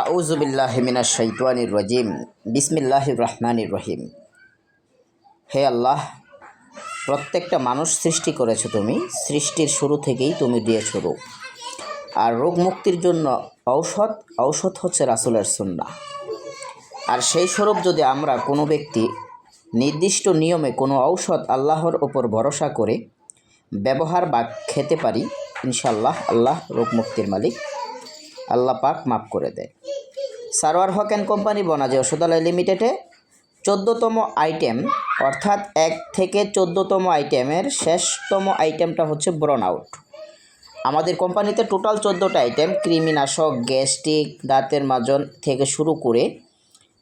আউজুবিল্লাহ মিনাশ শৈতানির রজিম। বিসমিল্লাহির রহমানির রহিম। হে আল্লাহ, প্রত্যেকটা মানুষ সৃষ্টি করেছ তুমি, সৃষ্টির শুরু থেকেই তুমি দিয়েছ রোগ আর রোগ মুক্তির জন্য ঔষধ ঔষধ হচ্ছে রাসুলের সুন্না আর সেই স্বরূপ যদি আমরা কোনো ব্যক্তি নির্দিষ্ট নিয়মে কোনো ঔষধ আল্লাহর ওপর ভরসা করে ব্যবহার বা খেতে পারি ইনশাল্লাহ আল্লাহ রোগ মুক্তির মালিক। আল্লাহ পাক মাফ করে দেয়। সারোয়ার হক অ্যান্ড কোম্পানি বনাজে ওষুধালয় লিমিটেডে চোদ্দোতম আইটেম, অর্থাৎ এক থেকে চোদ্দোতম আইটেমের শেষতম আইটেমটা হচ্ছে ব্রন আউট। আমাদের কোম্পানিতে টোটাল চোদ্দোটা আইটেম, কৃমিনাশক, গ্যাস্ট্রিক, দাঁতের মাজন থেকে শুরু করে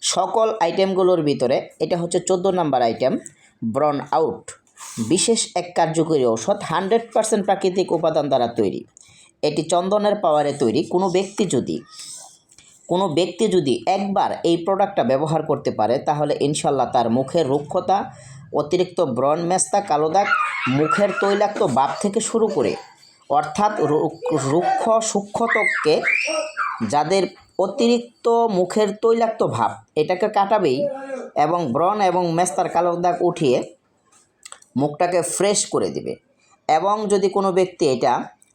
সকল আইটেমগুলোর ভিতরে এটা হচ্ছে চোদ্দ নাম্বার আইটেম ব্রন আউট। বিশেষ এক কার্যকরী ঔষধ, হান্ড্রেড পার্সেন্ট প্রাকৃতিক উপাদান দ্বারা তৈরি। এটি চন্দনের পাওয়ারে তৈরি। কোনো ব্যক্তি যদি, কোনো ব্যক্তি যদি একবার এই প্রোডাক্টটা ব্যবহার করতে পারে, তাহলে ইনশাল্লাহ তার মুখের রুক্ষতা, অতিরিক্ত ব্রণ মেস্তা, কালো দাগ, মুখের তৈলাক্ত বাপ থেকে শুরু করে, অর্থাৎ রুক্ষ সূক্ষ্ম ত্বককে যাদের অতিরিক্ত মুখের তৈলাক্ত ভাব, এটাকে কাটাবেই এবং ব্রণ এবং মেস্তার কালো দাগ উঠিয়ে মুখটাকে ফ্রেশ করে দিবে। এবং যদি কোনো ব্যক্তি এটা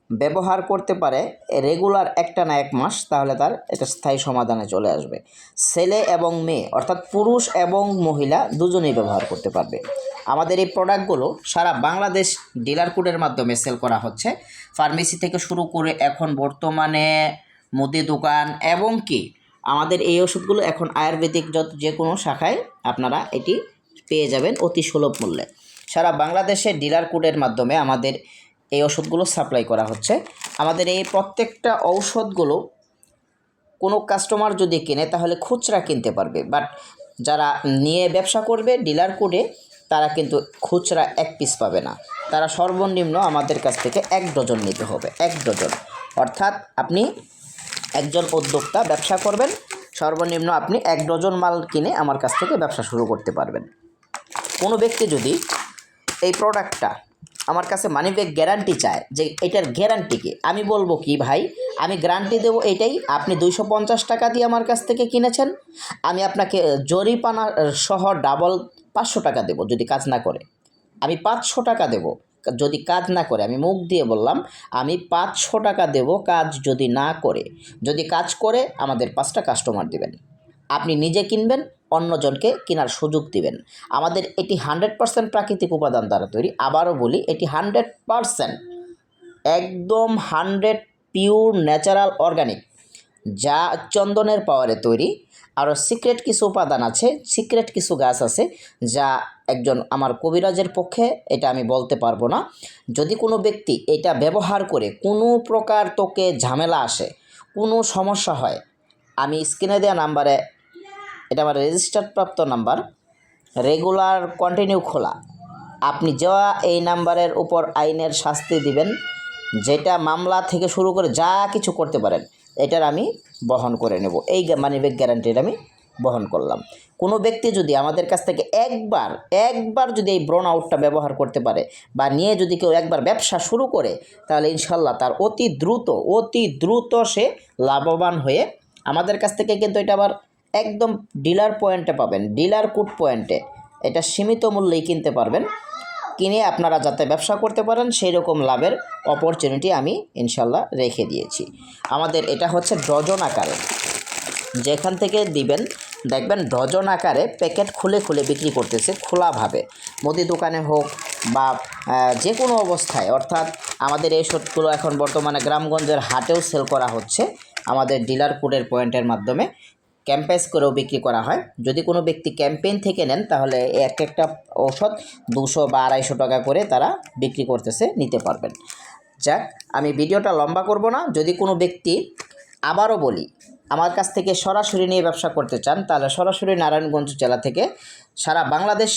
ব্যবহার করতে পারে রেগুলার একটা না এক মাস, তাহলে তার একটা স্থায়ী সমাধানে চলে আসবে। ছেলে এবং মেয়ে, অর্থাৎ পুরুষ এবং মহিলা দুজনেই ব্যবহার করতে পারবে। আমাদের এই প্রোডাক্টগুলো সারা বাংলাদেশ ডিলার কোডের মাধ্যমে সেল করা হচ্ছে। ফার্মেসি থেকে শুরু করে এখন বর্তমানে মুদি দোকান এবং কি, আমাদের এই ওষুধগুলো এখন আয়ুর্বেদিক যত যে কোনো শাখায় আপনারা এটি পেয়ে যাবেন অতি সুলভ মূল্যে। সারা বাংলাদেশে ডিলার কোডের মাধ্যমে আমাদের এই ওষুধগুলো সাপ্লাই করা হচ্ছে। আমাদের এই প্রত্যেকটা ঔষধগুলো কোনো কাস্টমার যদি কেনে, তাহলে খুচরা কিনতে পারবে। বাট যারা নিয়ে ব্যবসা করবে ডিলার কোডে তারা কিন্তু খুচরা এক পিস পাবে না। তারা সর্বনিম্ন আমাদের কাছ থেকে এক ডজন নিতে হবে, এক ডজন। অর্থাৎ আপনি একজন উদ্যোক্তা, ব্যবসা করবেন, সর্বনিম্ন আপনি এক ডজন মাল কিনে আমার কাছ থেকে ব্যবসা শুরু করতে পারবেন। কোনো ব্যক্তি যদি এই প্রোডাক্টটা আমার কাছে মানি ব্যাগ গ্যারান্টি চায় যে এটার গ্যারান্টি কি? আমি বলব কি ভাই? আমি গ্যারান্টি দেবো এটাই। আপনি দুইশো পঞ্চাশ টাকা দিয়ে আমার কাছ থেকে কিনেছেন। আমি আপনাকে জরিপানা সহ ডাবল পাঁচশো টাকা দেবো যদি কাজ না করে। আমি পাঁচশো টাকা দেবো। যদি কাজ না করে, আমি মুখ দিয়ে বললাম, আমি পাঁচশো টাকা দেবো কাজ যদি না করে। যদি কাজ করে, আমাদের পাঁচটা কাস্টমার দিবেন। আপনি নিজে কিনবেন অন্যজনকে কেনার সুযোগ দিবেন। আমাদের এটি হান্ড্রেড পার্সেন্ট প্রাকৃতিক উপাদান দ্বারা তৈরি। আবারও বলি, এটি হান্ড্রেড পার্সেন্ট একদম হান্ড্রেড পিওর ন্যাচারাল অর্গানিক, যা চন্দনের পাওয়ারে তৈরি। আরও সিক্রেট কিছু উপাদান আছে, সিক্রেট কিছু গাছ আছে, যা একজন আমার কবিরাজের পক্ষে, এটা আমি বলতে পারব না। যদি কোনো ব্যক্তি এটা ব্যবহার করে কোনো প্রকার তোকে ঝামেলা আসে, কোনো সমস্যা হয়, আমি স্ক্রিনে দেওয়া নাম্বারে এটা আমার রেজিস্টার্ড প্রাপ্ত নাম্বার। রেগুলার কন্টিনিউ খোলা। আপনি যা এই নাম্বারের উপর আইনের শাস্তি দিবেন, যেটা মামলা থেকে শুরু করে যা কিছু করতে পারেন, এটার আমি বহন করে নেব। এই মানি ব্যাগ গ্যারান্টির আমি বহন করলাম। কোনো ব্যক্তি যদি আমাদের কাছ থেকে একবার একবার যদি এই ব্রন আউটটা ব্যবহার করতে পারে, বা নিয়ে যদি কেউ একবার ব্যবসা শুরু করে, তাহলে ইনশাল্লাহ তার অতি দ্রুত অতি দ্রুত সে লাভবান হয়ে আমাদের কাছ থেকে কিন্তু এটা আবার একদম ডিলার পয়েন্টে পাবেন, ডিলার কুট পয়েন্টে। এটা সীমিত মূল্যেই কিনতে পারবেন। কিনে আপনারা যাতে ব্যবসা করতে পারেন সেই রকম লাভের অপরচুনিটি আমি ইনশাল্লাহ রেখে দিয়েছি। আমাদের এটা হচ্ছে ডজন আকারে। যেখান থেকে দিবেন, দেখবেন ডজন আকারে প্যাকেট খুলে খুলে বিক্রি করতেছে খোলাভাবে। মুদি দোকানে হোক বা যে কোনো অবস্থায়, অর্থাৎ আমাদের এই ওষুধগুলো এখন বর্তমানে গ্রামগঞ্জের হাটেও সেল করা হচ্ছে। আমাদের ডিলার কোডের পয়েন্টের মাধ্যমে ক্যাম্পেস করেও বিক্রি করা হয়। যদি কোনো ব্যক্তি ক্যাম্পেইন থেকে নেন, তাহলে এক একটা ঔষধ দুশো বা আড়াইশো টাকা করে তারা বিক্রি করতেছে, নিতে পারবেন। যাক, আমি ভিডিওটা লম্বা করব না। যদি কোনো ব্যক্তি, আবারও বলি, আমার কাছ থেকে সরাসরি নিয়ে ব্যবসা করতে চান, তাহলে সরাসরি নারায়ণগঞ্জ জেলা থেকে সারা Bangladesh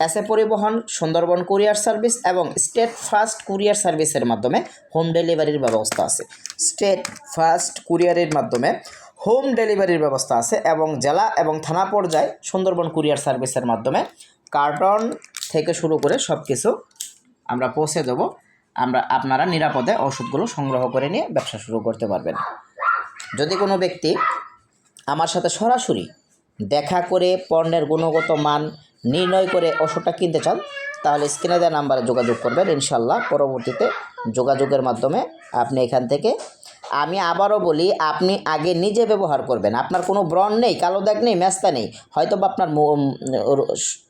S A Paribahan, Sundarban courier service এবং স্টেট ফার্স্ট কুরিয়ার সার্ভিসের মাধ্যমে হোম ডেলিভারির ব্যবস্থা আছে। স্টেট ফার্স্ট কুরিয়ারের মাধ্যমে হোম ডেলিভারির ব্যবস্থা আছে এবং জেলা এবং থানা পর্যায়ে সুন্দরবন কুরিয়ার সার্ভিসের মাধ্যমে কার্টন থেকে শুরু করে সব কিছু আমরা পৌঁছে দেবো। আমরা আপনারা নিরাপদে ওষুধগুলো সংগ্রহ করে নিয়ে ব্যবসা শুরু করতে পারবেন। যদি কোনো ব্যক্তি আমার সাথে সরাসরি দেখা করে পণ্যের গুণগত মান নির্ণয় করে ওষুধটা কিনতে চান, তাহলে স্ক্রিনে দেওয়া নাম্বারে যোগাযোগ করবেন। ইনশাল্লাহ পরবর্তীতে যোগাযোগের মাধ্যমে আপনি এখান থেকে আমি আবারও বলি, আপনি আগে নিজে ব্যবহার করবেন। আপনার কোনো ব্রণ নেই, কালো দাগ নেই, মেস্তা নেই। হয়তো বা আপনার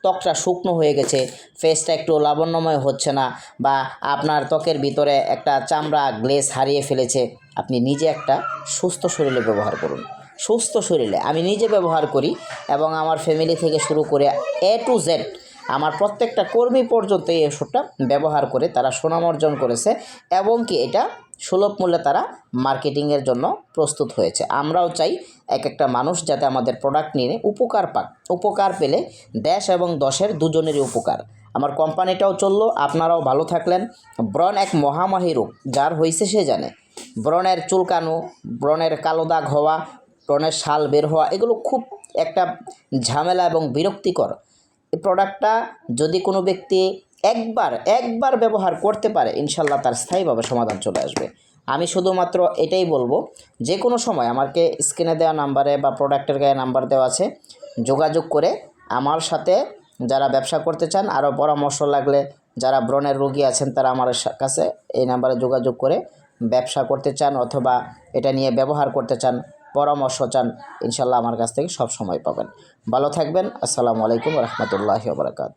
ত্বকটা শুকনো হয়ে গেছে ফেসটা একটু লাবণ্যময় হচ্ছে না, বা আপনার ত্বকের ভিতরে একটা চামড়া গ্লেস হারিয়ে ফেলেছে, আপনি নিজে একটা সুস্থ শরীরে ব্যবহার করুন। সুস্থ শরীরে। আমি নিজে ব্যবহার করি এবং আমার ফ্যামিলি থেকে শুরু করে এ টু জেড আমার প্রত্যেকটা কর্মী পর্যন্ত এই ওষুধটা ব্যবহার করে তারা সুনাম অর্জন করেছে এবং কি এটা সুলভ মূল্যে তারা মার্কেটিংয়ের জন্য প্রস্তুত হয়েছে। আমরাও চাই এক একটা মানুষ যাতে আমাদের প্রোডাক্ট নিয়ে উপকার পাক। উপকার পেলে দেশ এবং দশের দুজনেরই উপকার। আমার কোম্পানিটাও চলল, আপনারাও ভালো থাকলেন। ব্রণ এক মহামাহী রোগ, যার হয়েছে সে জানে। ব্রণের চুলকানো, ব্রণের কালো দাগ হওয়া, ব্রণের শাল বের হওয়া, এগুলো খুব একটা ঝামেলা এবং বিরক্তিকর। প্রোডাক্টটা যদি কোনো ব্যক্তি একবার একবার ব্যবহার করতে পারে, ইনশাল্লাহ তার স্থায়ীভাবে সমাধান চলে আসবে। আমি শুধুমাত্র এটাই বলব, যে কোনো সময় আমাকে স্ক্রিনে দেওয়া নাম্বারে বা প্রোডাক্টের গায়ে নাম্বার দেওয়া আছে, যোগাযোগ করে আমার সাথে যারা ব্যবসা করতে চান, আরও পরামর্শ লাগলে যারা ব্রণের রোগী আছেন, তারা আমার কাছে এই নাম্বারে যোগাযোগ করে ব্যবসা করতে চান অথবা এটা নিয়ে ব্যবহার করতে চান পরামর্শ চান, ইনশাল্লাহ আমার কাছ থেকে সব সময় পাবেন। ভালো থাকবেন, আসসালামু আলাইকুম রহমতুল্লাহ বারকাত